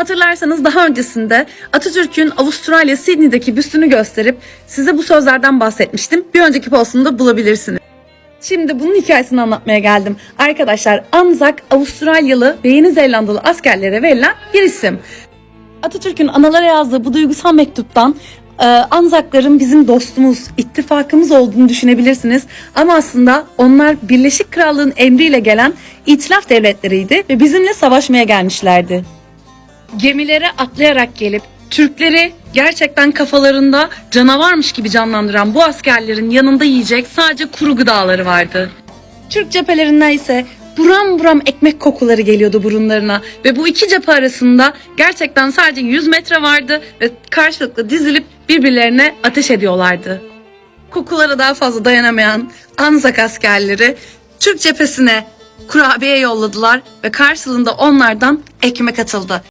Hatırlarsanız daha öncesinde Atatürk'ün Avustralya Sydney'deki büstünü gösterip size bu sözlerden bahsetmiştim. Bir önceki postumda bulabilirsiniz. Şimdi bunun hikayesini anlatmaya geldim. Arkadaşlar Anzac Avustralyalı ve Yeni Zelandalı askerlere verilen bir isim. Atatürk'ün analara yazdığı bu duygusal mektuptan e, Anzakların bizim dostumuz, ittifakımız olduğunu düşünebilirsiniz. Ama aslında onlar Birleşik Krallığın emriyle gelen itilaf devletleriydi ve bizimle savaşmaya gelmişlerdi. Gemilere atlayarak gelip Türkleri gerçekten kafalarında canavarmış gibi canlandıran bu askerlerin yanında yiyecek sadece kuru gıdaları vardı. Türk cephelerinden ise buram buram ekmek kokuları geliyordu burunlarına ve bu iki cephe arasında gerçekten sadece 100 metre vardı ve karşılıklı dizilip birbirlerine ateş ediyorlardı. Kokulara daha fazla dayanamayan Anzak askerleri Türk cephesine kurabiye yolladılar ve karşılığında onlardan ekmek atıldı.